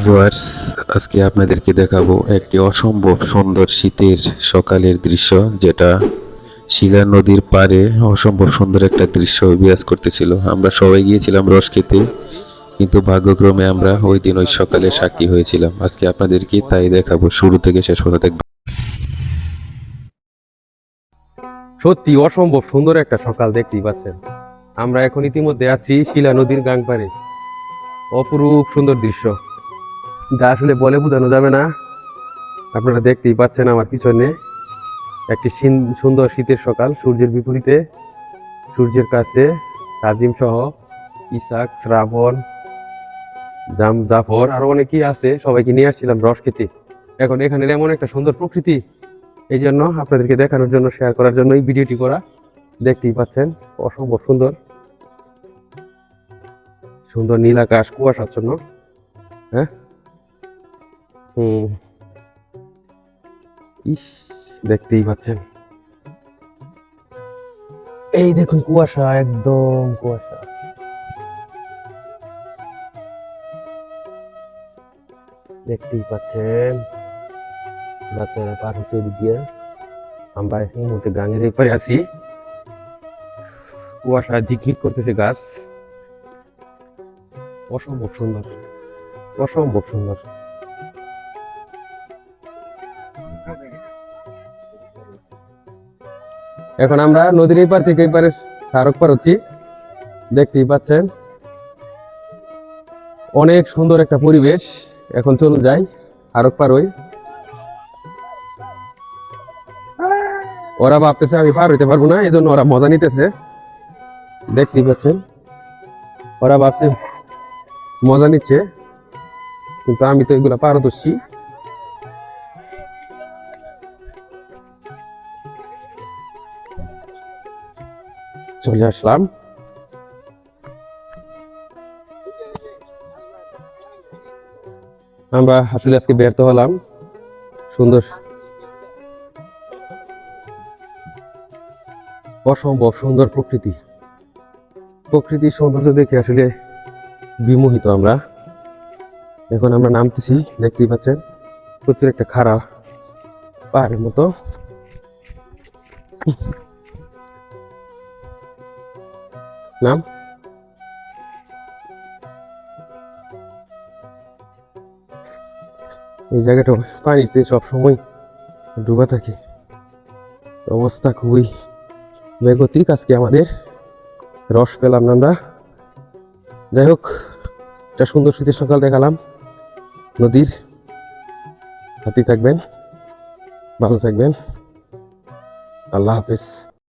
Viewers, আজকে আপনাদেরকে দেখাবো একটি অসম্ভব সুন্দর শীতের সকালের দৃশ্য, যেটা শিলা নদীর পাড়ে অসম্ভব সুন্দর একটা দৃশ্য বিরাজ করতেছিল। আমরা সবাই গিয়েছিলাম রস খেতে, কিন্তু ভাগ্যক্রমে আমরা ওই দিন ওই সকালে সাক্ষী হয়েছিলাম। আজকে আপনাদেরকে তাই দেখাবো, শুরু থেকে শেষ পর্যন্ত দেখবেন। সত্যি অসম্ভব সুন্দর একটা সকাল দেখতেই পাচ্ছেন। আমরা এখন ইতিমধ্যে আছি শিলা নদীর গাংপাড়ে। অপরূপ সুন্দর দৃশ্য। যা আসলে বলে বোঝানো যাবে না। আপনারা দেখতেই পাচ্ছেন আমার পিছনে একটি সুন্দর শীতের সকাল, সূর্যের বিপরীতে। সূর্যের কাছে কাজিম সহ ইসাক, শ্রাবণ, জাম জাফর, আরও অনেকেই আছে, সবাইকে নিয়ে আসছিলাম রস খেতে। এখন এখানের এমন একটা সুন্দর প্রকৃতি। এই জন্য আপনাদেরকে দেখানোর জন্য শেয়ার করার জন্য এই ভিডিওটি করা। দেখতেই পাচ্ছেন, অসম্ভব সুন্দর। সুন্দর নীল আকাশ, কুয়াশাচ্ছন্ন। হ্যাঁ? হুম ইস, দেখতেই পাচ্ছেন। এই দেখুন, কুয়াশা, একদম কুয়াশা। দেখতেই পাচ্ছেন, বাচ্চারা পার হতে ওদিক। আমরা এই মুহূর্তে গাঙের এই পারে আছি। কুয়াশা ঝিকঝিক করতেছে গাছ। অসম্ভব সুন্দর অসম্ভব সুন্দর। এখন আমরা নদীর এই পার থেকে এই পারে স্মারক পার হচ্ছি। দেখতেই পাচ্ছেন। অনেক সুন্দর একটা পরিবেশ। এখন চলুন যাই আরক পার হই। ওরা ভাবতেছে আমি পার হইতে পারব না এই জন্য ওরা মজা নিতেছে। দেখতেই পাচ্ছেন। ওরা ভাবছে মজা নিচ্ছে। কিন্তু আমি তো এগুলা পারদর্শী। চলে আসলাম। আমরা আসলে আজকে ব্যর্থ হলাম। সুন্দর। অসম্ভব সুন্দর প্রকৃতি। প্রকৃতির সৌন্দর্য দেখে আসলে বিমোহিত আমরা। এখন আমরা নামতেছি, দেখতেই পাচ্ছেন, প্রচুর একটা খারাপ পাহাড়ের মতো। নাম? এই জায়গাটা পানিতে সবসময় ডুবা থাকে। অবস্থা খুবই বেগতিক আজকে আমাদের রস পেলাম না আমরা। যাই হোক, একটা সুন্দর শীতের সকাল দেখালাম। নদীর হাতি থাকবেন, ভালো থাকবেন। আল্লাহ হাফিজ।